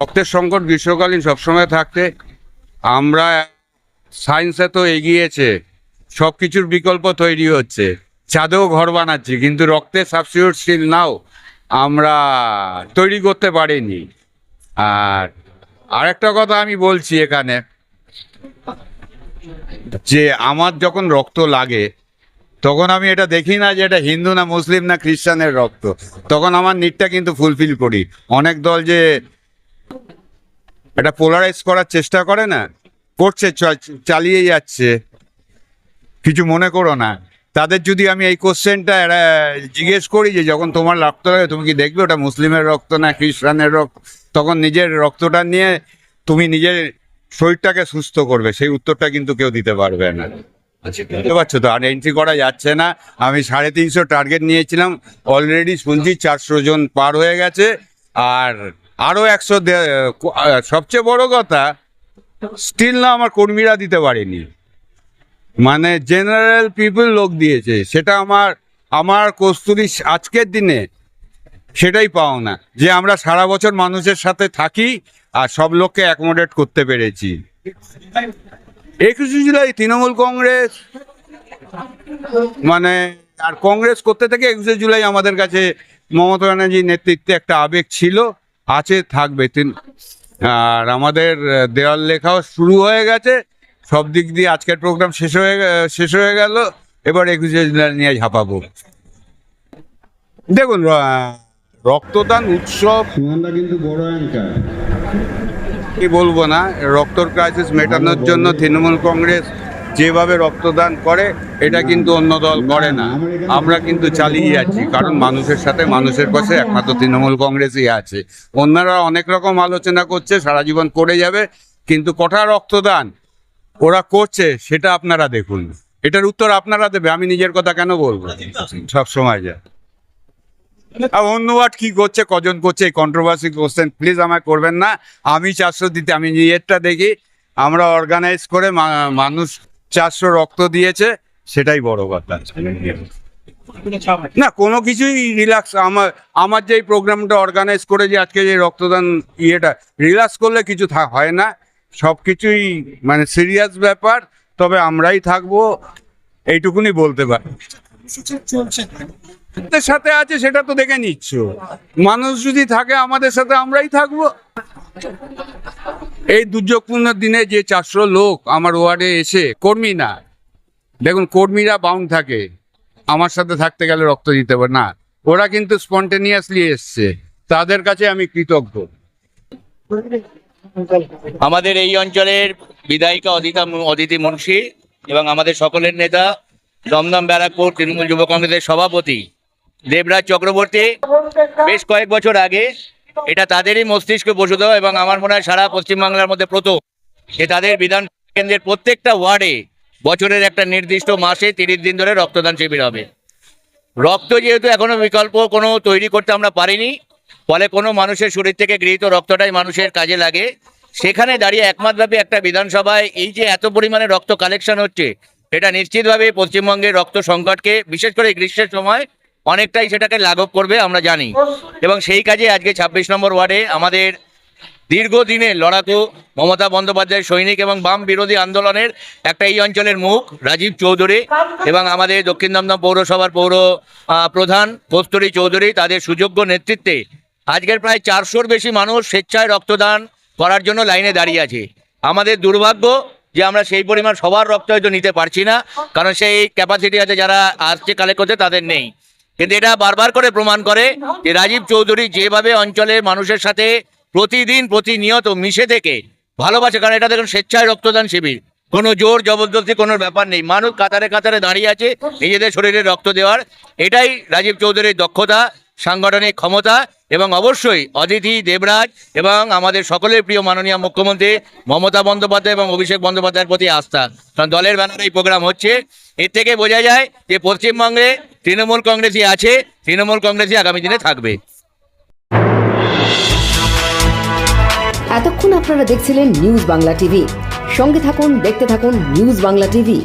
রক্তের সংকট গ্রীষ্মকালীন সবসময় থাকতে আমরা সায়েন্সে তো এগিয়েছে সব কিছুর বিকল্প তৈরি হচ্ছে, চাঁদেও ঘর বানাচ্ছি, কিন্তু রক্তের সাবস্টিটিউট নাও, আমরা তৈরি করতে পারিনি। আর আরেকটা কথা আমি বলছি এখানে, যে আমার যখন রক্ত লাগে, তখন আমি এটা দেখি না যে এটা হিন্দু না মুসলিম না খ্রিস্টানের রক্ত, তখন আমার নিটটা কিন্তু ফুলফিল করি। অনেক দল যে এটা পোলারাইজ করার চেষ্টা করে না, করছে চালিয়ে যাচ্ছে। কিছু মনে করো না। তাদের যদি আমি এই কোশ্চেনটা জিজ্ঞেস করি যে, যখন তোমার রক্ত লাগে, তুমি কি দেখবে ওটা মুসলিমের রক্ত না খ্রিস্টানের রক্ত? তখন নিজের রক্তটা নিয়ে তুমি নিজের শরীরটাকে সুস্থ করবে। সেই উত্তরটা কিন্তু কেউ দিতে পারবে না। বুঝতে পারছ তো? আর এন্ট্রি করা যাচ্ছে না। আমি সাড়ে তিনশো টার্গেট নিয়েছিলাম। অলরেডি শুনছি চারশো জন পার হয়ে গেছে। আর আরও একশো সবচেয়ে বড় কথা স্টিল না আমার কর্মীরা দিতে পারেনি। মানে জেনারেল পিপল লোক দিয়েছে, সেটা আমার আমার কস্তুরি আজকের দিনে সেটাই পাও না যে আমরা সারা বছর মানুষের সাথে থাকি আর সব লোককে অ্যাকোমোডেট করতে পেরেছি। একুশে জুলাই তৃণমূল কংগ্রেস মানে আর কংগ্রেস করতে থেকে একুশে জুলাই আমাদের কাছে মমতা ব্যানার্জির নেতৃত্বে একটা আবেগ ছিল। আছে থাকবে। তিন- আর আমাদের দেওয়াল লেখাও শুরু হয়ে গেছে। সব দিক দিয়ে আজকের প্রোগ্রাম শেষ হয়ে শেষ হয়ে গেল। এবার একুশে নিয়ে ঝাঁপাবো। দেখুন রক্তদান উৎসব কিন্তু বড় অ্যাঙ্কার। কি বলব না রক্তর ক্রাইসিস মেটানোর জন্য তৃণমূল কংগ্রেস যেভাবে রক্তদান করে, এটা কিন্তু অন্য দল করে না। আমরা কিন্তু চালিয়ে যাচ্ছি, কারণ মানুষের সাথে মানুষের পাশে একমাত্র তৃণমূল কংগ্রেসই আছে। অন্যরা অনেক রকম আলোচনা করছে, সারা জীবন করে যাবে, কিন্তু কটা রক্তদান ওরা করছে, সেটা আপনারা দেখুন। এটার উত্তর আপনারা দেবে, আমি নিজের কথা কেন বলব? সব সময় যা আর অন্য ওয়ার্ড কি করছে, কজন করছে, এই কন্ট্রোভার্সি কোশ্চেন প্লিজ আমায় করবেন না। আমি চারশো দিতে, আমি নিজেরটা দেখি। আমরা অর্গানাইজ করে মানুষ চারশো রক্ত দিয়েছে, সেটাই বড় কথা। না, কোনো কিছুই রিল্যাক্স আমার আমার যে প্রোগ্রামটা অর্গানাইজ করে যে আজকে যে রক্তদান ইয়েটা রিল্যাক্স করলে কিছু হয় না। সব কিছুই মানে সিরিয়াস ব্যাপার, তবে আমরাই থাকব, এইটুকুনি বলতে পারি। সাথে আছে, সেটা তো দেখে নিচ্ছ। মানুষ যদি থাকে, আমাদের সাথে আমরাই থাকব। এই দুর্যোগপূর্ণ দিনে যে চারশো লোক আমার ওয়ার্ডে এসে কর্মী না, দেখুন কর্মীরা বাউন্ড থাকে, আমার সাথে থাকতে গেলে রক্ত দিতে পারে না। ওরা কিন্তু স্পন্টেনিয়াসলি এসছে, তাদের কাছে আমি কৃতজ্ঞ। আমাদের এই অঞ্চলের বিধায়িকা অদিতা অদিতি মুন্সি এবং আমাদের সকলের নেতা দমদম ব্যারাকপুর তৃণমূল যুব কংগ্রেসের সভাপতি দেবরাজ চক্রবর্তী, বেশ কয়েক বছর আগে এটা তাদেরই মস্তিষ্কে বসে দেওয়া এবং আমার মনে হয় সারা পশ্চিমবাংলার মধ্যে প্রথম। যে তাদের বিধান কেন্দ্রের প্রত্যেকটা ওয়ার্ডে বছরের একটা নির্দিষ্ট মাসে তিরিশ দিন ধরে রক্তদান শিবির হবে। রক্ত যেহেতু এখনও বিকল্প কোনো তৈরি করতে আমরা পারিনি, ফলে কোনো মানুষের শরীর থেকে গৃহীত রক্তটাই মানুষের কাজে লাগে। সেখানে দাঁড়িয়ে একমাত্রব্যাপী একটা বিধানসভায় এই যে এত পরিমাণে রক্ত কালেকশন হচ্ছে এটা নিশ্চিতভাবে পশ্চিমবঙ্গের রক্ত সংকটকে, বিশেষ করে গ্রীষ্মের সময় অনেকটাই সেটাকে লাঘব করবে, আমরা জানি। এবং সেই কাজে আজকে ছাব্বিশ নম্বর ওয়ার্ডে আমাদের দীর্ঘদিনে লড়াকু মমতা বন্দ্যোপাধ্যায়ের সৈনিক এবং বাম বিরোধী আন্দোলনের একটা এই অঞ্চলের মুখ, রাজীব চৌধুরী এবং আমাদের দক্ষিণ দমদম পৌরসভার পৌর প্রধান কস্তুরী চৌধুরী তাদের সুযোগ্য নেতৃত্বে আজকের প্রায় চারশোর বেশি মানুষ স্বেচ্ছায় রক্তদান করার জন্য লাইনে দাঁড়িয়ে আছে। আমাদের দুর্ভাগ্য যে আমরা সেই পরিমাণ সবার রক্ত হয়তো নিতে পারছি না, কারণ সেই ক্যাপাসিটি আছে যারা আসছে কালেক্ট করতে, তাদের নেই। কিন্তু এটা বারবার করে প্রমাণ করে যে রাজীব চৌধুরী যেভাবে অঞ্চলের মানুষের সাথে প্রতিদিন প্রতিনিয়ত মিশে থেকে ভালোবাসে, কারণ এটা দেখুন স্বেচ্ছায় রক্তদান শিবির। কোনো জোর জবরদস্তি কোনো ব্যাপার নেই। মানুষ কাতারে কাতারে দাঁড়িয়ে আছে নিজেদের শরীরে রক্ত দেওয়ার। এটাই রাজীব চৌধুরীর দক্ষতা। সাংগঠনিক ক্ষমতা এবং অবশ্যই অদিতি দেবরাজ এবং আমাদের সকলের প্রিয় মাননীয় মুখ্যমন্ত্রী মমতা বন্দ্যোপাধ্যায় এবং অভিষেক বন্দ্যোপাধ্যায়ের প্রতি আস্থা। কারণ দলের ব্যানারে এই প্রোগ্রাম হচ্ছে। এর থেকে বোঝা যায় যে পশ্চিমবঙ্গে তৃণমূল কংগ্রেসই আছে, তৃণমূল কংগ্রেসই আগামী দিনে থাকবে। এতক্ষণ আপনারা দেখছিলেন নিউজ বাংলা টিভি সঙ্গে থাকুন, দেখতে থাকুন নিউজ বাংলা টিভি